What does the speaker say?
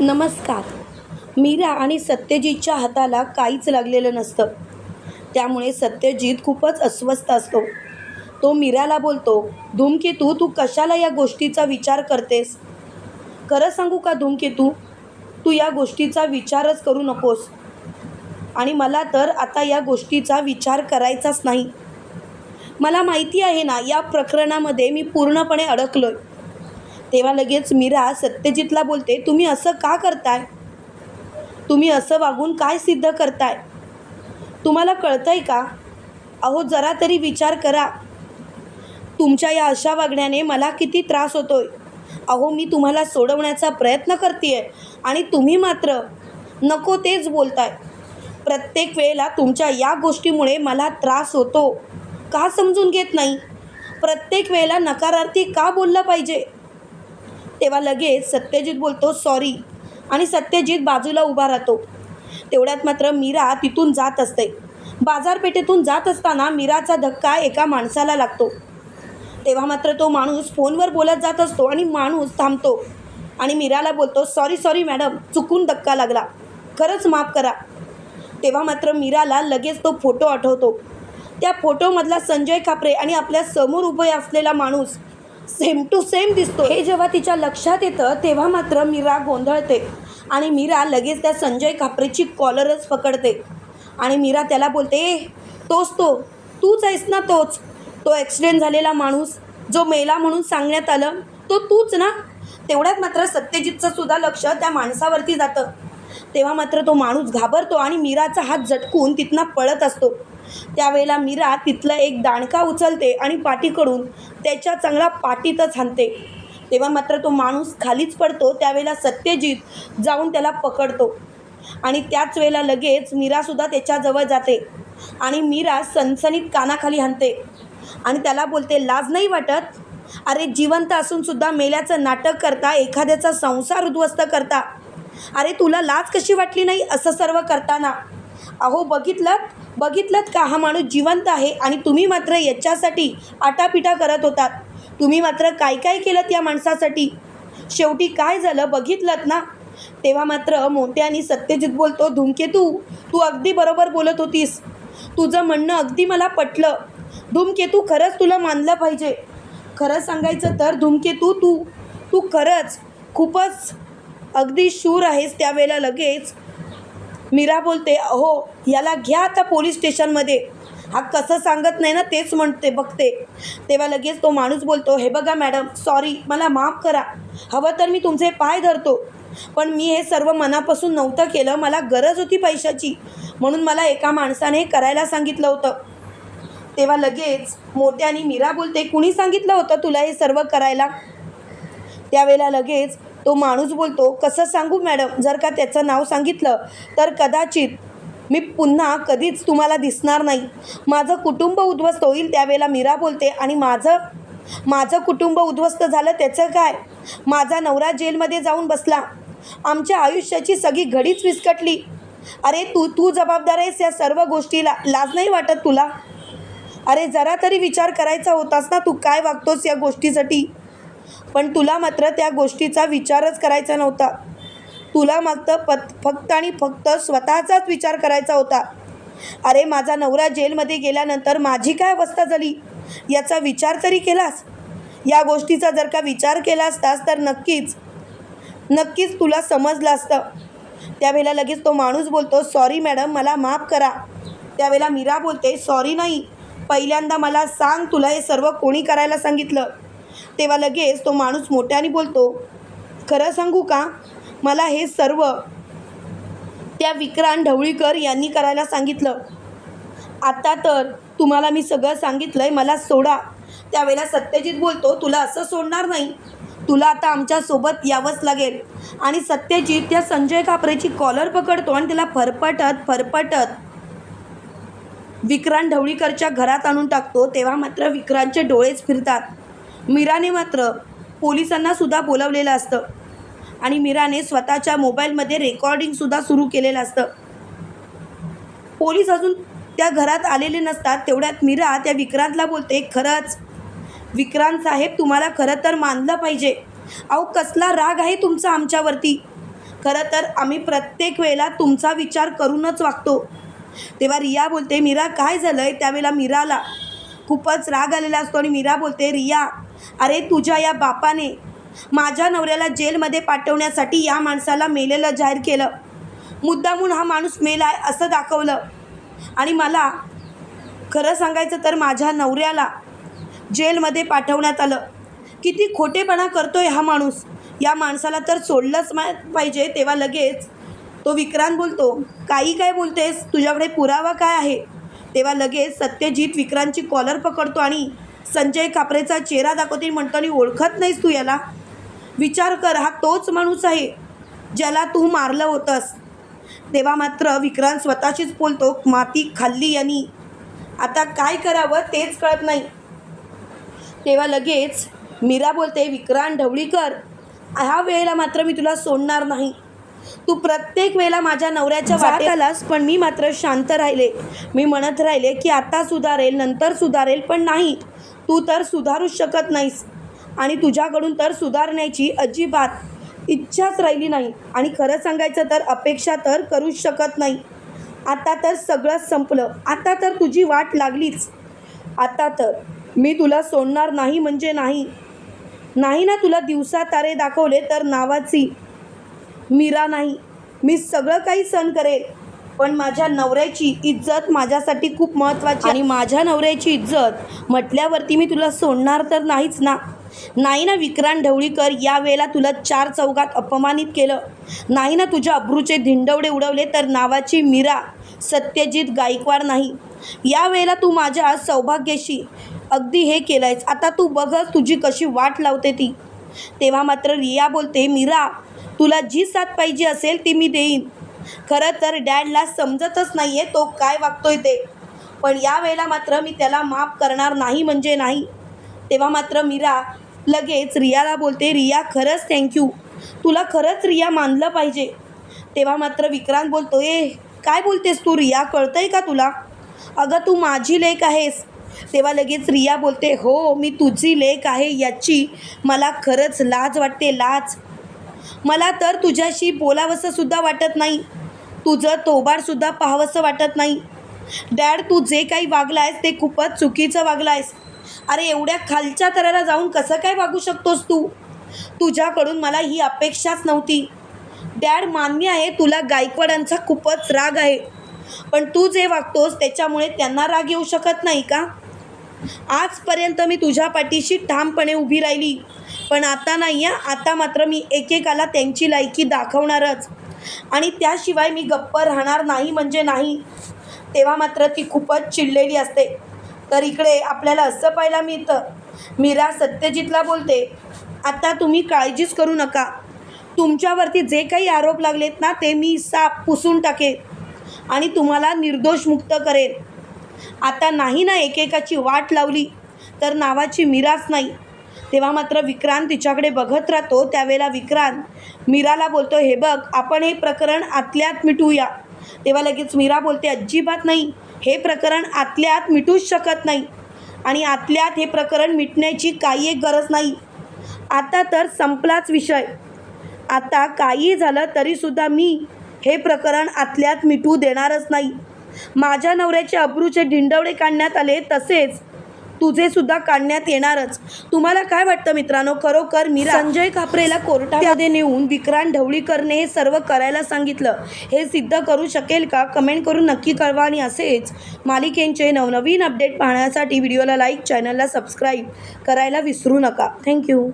नमस्कार. मीरा आणि सत्यजितच्या हाताला काहीच लागलेलं नसतं. त्यामुळे सत्यजित खूपच अस्वस्थ असतो. तो मीराला बोलतो धूमकेतू तू कशाला या गोष्टीचा विचार करतेस? खरं सांगू का धूमकेतू तू या गोष्टीचा विचारच करू नकोस. आणि मला तर आता या गोष्टीचा विचार करायचाच नाही. मला माहिती आहे ना या प्रकरणामध्ये मी पूर्णपणे अडकलोय. तेव्हा लगेच मीरा सत्यजितला बोलते तुम्ही असं का करताय? तुम्ही असं वागून काय सिद्ध करताय? तुम्हाला कळतंय का? अहो जरा तरी विचार करा. तुमच्या या अशा वागण्याने मला किती त्रास होतोय. अहो मी तुम्हाला सोडवण्याचा प्रयत्न करते आणि तुम्ही मात्र नको तेच बोलताय. प्रत्येक वेळेला तुमच्या या गोष्टीमुळे मला त्रास होतो. का समजून घेत नाही? प्रत्येक वेळेला नकारार्थी का बोललं पाहिजे? तेव्हा लगेच सत्यजित बोलतो सॉरी. आणि सत्यजित बाजूला उभा राहतो. तेवढ्यात मात्र मीरा तिथून जात असते. बाजारपेठेतून जात असताना मीराचा धक्का एका माणसाला लागतो. तेव्हा मात्र तो माणूस फोनवर बोलत जात असतो आणि माणूस थांबतो. आणि मीराला बोलतो सॉरी सॉरी मॅडम चुकून धक्का लागला. खरंच माफ करा. तेव्हा मात्र मीराला लगेच तो फोटो आठवतो. त्या फोटोमधला संजय खापरे आणि आपल्यासमोर उभे असलेला माणूस सेम टू सेम दिसतो हे जेव्हा तिच्या लक्षात येतं तेव्हा मात्र मीरा गोंधळते. आणि मीरा लगेच त्या संजय कापरेची कॉलरच पकडते. आणि मीरा त्याला बोलते "ए, तोच तो. तूच आहेस ना तोच. तो ॲक्सिडेंट झालेला माणूस जो मेला म्हणून सांगण्यात आलं तो तूच ना? तेवढ्यात मात्र सत्यजितचं सुद्धा लक्ष त्या माणसावरती जातं. तेव्हा मात्र तो माणूस घाबरतो आणि मीराचा हात झटकून तिथनं पळत असतो. त्यावेळेला मीरा तिथलं एक दाणका उचलते आणि पाठीकडून त्याच्या चांगला पाठीतच हाणते. तेव्हा मात्र तो माणूस खालीच पडतो त्यावेळेला सत्यजित जाऊन त्याला पकडतो. आणि त्याच वेळेला लगेच मीरासुद्धा त्याच्याजवळ जाते आणि मीरा सनसनीत कानाखाली हाणते. आणि त्याला बोलते लाज नाही वाटत? अरे जिवंत असूनसुद्धा मेल्याचं नाटक करता एखाद्याचा संसार उद्ध्वस्त करता. अरे तुला लाज कशी वाटली नाही असं सर्व करताना? अहो बघितलं बघितलं का? हा माणूस जिवंत आहे आणि तुम्ही मात्र याच्यासाठी आटापिटा करत होतात. तुम्ही मात्र काय काय केलं या माणसासाठी? शेवटी काय झालं बघितलं ना? तेव्हा मात्र मोठ्याने सत्यजित बोलतो धूमकेतू तू अगदी बरोबर बोलत होतीस. तुझं म्हणणं अगदी मला पटलं. धूमकेतू खरंच तुला मानलं पाहिजे. खरं सांगायचं तर धूमकेतू तू. तू खरंच खूपच अगदी शूर आहेस त्यावेळेला लगेच. मीरा बोलते अहो याला घ्या आता पोलीस स्टेशनमध्ये. हा कसं सांगत नाही ना तेच म्हणते बघते. तेव्हा लगेच तो माणूस बोलतो हे बघा मॅडम सॉरी मला माफ करा. हवं तर मी तुमचे पाय धरतो. पण मी हे सर्व मनापासून नव्हतं केलं मला गरज होती पैशाची. म्हणून मला एका माणसाने करायला सांगितलं होतं. तेव्हा लगेच मोठ्याने मीरा बोलते कुणी सांगितलं होतं तुला हे सर्व करायला? त्यावेळेला लगेच तो माणूस बोलतो कसं सांगू मॅडम? जर का त्याचं नाव सांगितलं तर कदाचित मी पुन्हा कधीच तुम्हाला दिसणार नाही. माझं कुटुंब उद्ध्वस्त होईल त्यावेळेला मीरा बोलते आणि माझं माझं कुटुंब उद्ध्वस्त झालं त्याचं काय? माझा नवरा जेलमध्ये जाऊन बसला. आमच्या आयुष्याची सगळी घडीच विस्कटली. अरे तू तू जबाबदार आहेस या सर्व गोष्टीला. लाज नाही वाटत तुला? अरे जरा तरी विचार करायचा होतास ना तू? काय वागतोस या गोष्टीसाठी? पण तुला मात्र त्या गोष्टीचा विचारच करायचा नव्हता. तुला मात्र पत फक्त आणि फक्त स्वतःचाच विचार करायचा होता. अरे माझा नवरा जेलमध्ये गेल्यानंतर माझी काय अवस्था झाली? याचा विचार तरी केलास? या गोष्टीचा जर का विचार केला असतास तर नक्कीच नक्कीच तुला समजलं असतं. त्यावेळेला लगेच तो माणूस बोलतो सॉरी मॅडम मला माफ करा. त्यावेळेला मीरा बोलते सॉरी नाही. पहिल्यांदा मला सांग तुला हे सर्व कोणी करायला सांगितलं. तेव्हा लगेच तो माणूस मोठ्याने बोलतो खरं सांगू का? मला हे सर्व त्या विक्रांत ढवळीकर यांनी करायला सांगितलं. आता तर तुम्हाला मी सगळं सांगितलं आहे मला सोडा. त्यावेळेला सत्यजित बोलतो तुला असं सोडणार नाही. तुला आता आमच्यासोबत यावंच लागेल. आणि सत्यजित त्या संजय कापरेची कॉलर पकडतो आणि त्याला फरफटत फरफटत विक्रांत ढवळीकरच्या घरात आणून टाकतो. तेव्हा मात्र विक्रांतचे डोळेच फिरतात. मीराने मात्र पोलिसांना सुद्धा बोलवलेलं असतं. आणि मीराने स्वतःच्या मोबाईलमध्ये रेकॉर्डिंगसुद्धा सुरू केलेलं असतं. पोलीस अजून त्या घरात आलेले नसतात तेवढ्यात मीरा त्या विक्रांतला बोलते खरंच विक्रांत साहेब तुम्हाला खरं तर मानलं पाहिजे. अहो कसला राग आहे तुमचा आमच्यावरती. खरं तर आम्ही प्रत्येक वेळेला तुमचा विचार करूनच वागतो. तेव्हा रिया बोलते मीरा काय झालं आहे त्यावेळेला मीराला खूपच राग आलेला असतो आणि मीरा बोलते रिया अरे तुझ्या या बापाने माझ्या नवऱ्याला जेलमध्ये पाठवण्यासाठी या माणसाला मेलेलं जाहीर केलं. मुद्दामून हा माणूस मेला आहे असं दाखवलं. आणि मला खरं सांगायचं तर माझ्या नवऱ्याला जेलमध्ये पाठवण्यात आलं. किती खोटेपणा करतो आहे हा माणूस. या माणसाला तर सोडलंच मा पाहिजे तेव्हा लगेच तो विक्रांत बोलतो काही काय बोलतेस? तुझ्याकडे पुरावा काय आहे? तेव्हा लगेच सत्यजित विक्रांतची कॉलर पकडतो आणि संजय कापरेचा चेहरा दाखवते म्हणतो आणि ओळखत नाहीस तू याला. विचार कर हा तोच माणूस आहे ज्याला तू मारलं होतंस. तेव्हा मात्र विक्रांत स्वतःशीच बोलतो माती खाल्ली यांनी. आता काय करावं तेच कळत नाही. तेव्हा लगेच मीरा बोलते विक्रांत ढवळीकर ह्या वेळेला मात्र मी तुला सोडणार नाही. तू प्रत्येक वेळेला माझ्या नवऱ्याच्या वाटेत आलास पण मी मात्र शांत राहिले. मी म्हणत राहिले की आता सुधारेल नंतर सुधारेल पण नाही. तू तर सुधारूच शकत नाहीस. आणि तुझ्याकडून तर सुधारण्याची अजिबात इच्छाच राहिली नाही. आणि खरं सांगायचं तर अपेक्षा तर करूच शकत नाही. आता तर सगळंच संपलं. आता तर तुझी वाट लागलीच. आता तर मी तुला सोडणार नाही म्हणजे नाही. नाही ना तुला दिवसा तारे दाखवले तर नावाची. मीरा नाही. मी सगळं काही सण करेल. पण माझ्या नवऱ्याची इज्जत माझ्यासाठी खूप महत्त्वाची आणि माझ्या नवऱ्याची इज्जत म्हटल्यावरती मी तुला सोडणार तर नाहीच ना. नाही ना विक्रांत ढवळीकर या वेळेला तुला चार चौघात अपमानित केलं. नाही ना तुझ्या अब्रूचे धिंडवडे उडवले तर नावाची मीरा सत्यजित गायकवाड नाही. या वेळेला तू माझ्या सौभाग्याशी अगदी हे केलं आहेस आता तू बघच तुझी कशी वाट लावते ती. तेव्हा मात्र रिया बोलते मीरा तुला जी साथ पाहिजे असेल ती मी देईन. खरं तर डॅडला समजतच नाही आहे तो काय वागतोय ते. पण या वेळेला मात्र मी त्याला माफ करणार नाही म्हणजे नाही. तेव्हा मात्र मीरा लगेच रियाला बोलते रिया खरंच थँक्यू तुला खरंच रिया मानलं पाहिजे. तेव्हा मात्र विक्रांत बोलतो ए काय बोलतेस तू रिया? कळतंय का तुला? अगं तू माझी लेख आहेस. तेव्हा लगेच रिया बोलते हो मी तुझी लेख आहे याची मला खरंच लाज वाटते लाज. मला तर तुझ्याशी बोलावंसंसुद्धा वाटत नाही. तुझं तोबाडसुद्धा पाहावंसं वाटत नाही. डॅड तू जे काही वागला आहेस ते खूपच चुकीचं वागला आहेस अरे एवढ्या खालच्या तराला जाऊन कसं काय वागू शकतोस तू? तुझ्याकडून मला ही अपेक्षाच नव्हती. डॅड मान्य आहे तुला गायकवाडांचा खूपच राग आहे. पण तू जे वागतोस त्याच्यामुळे त्यांना राग येऊ शकत नाही का? आजपर्यंत मी तुझ्या पाठीशी ठामपणे उभी राहिली. पण आता नाही आहे आता मात्र मी एकेकाला त्यांची लायकी दाखवणारच. आणि त्याशिवाय मी गप्प राहणार नाही म्हणजे नाही. तेव्हा मात्र ती खूपच चिडलेली असते. तर इकडे आपल्याला असं पाहायला मिळतं. मीरा सत्यजितला बोलते आता तुम्ही काळजीच करू नका. तुमच्यावरती जे काही आरोप लागलेत ना ते मी साप पुसून टाकेन. आणि तुम्हाला निर्दोष मुक्त करेन. आता नाही ना एकेकाची वाट लावली तर नावाची मिराच नाही. तेव्हा मात्र विक्रांत तिच्याकडे बघत राहतो. त्यावेळेला विक्रांत मीराला बोलतो हे बघ आपण हे प्रकरण आतल्यात मिटूया. तेव्हा लगेच मीरा बोलते अजिबात नाही. हे प्रकरण आतल्यात मिटूच शकत नाही. आणि आतल्यात हे प्रकरण मिटण्याची काही एक गरज नाही. आता तर संपलाच विषय. आता काही झालं तरीसुद्धा मी हे प्रकरण आतल्यात मिटू देणारच नाही. माझ्या नवऱ्याचे अब्रूचे ढिंडवडे काढण्यात आले तसेच तुझे सुद्धा काढण्यात येणारच. तुम्हाला काय वाटतं मित्रांनो? खरोखर मीरा संजय कापरेला कोर्टामध्ये नेऊन विक्रांत ढवळीकरने हे सर्व करायला सांगितलं. हे सिद्ध करू शकेल का? कमेंट करून नक्की कळवा आणि असेच मालिकेंचे नवनवीन अपडेट पाहण्यासाठी व्हिडिओला लाईक चॅनलला सबस्क्राईब करायला विसरू नका. थँक्यू.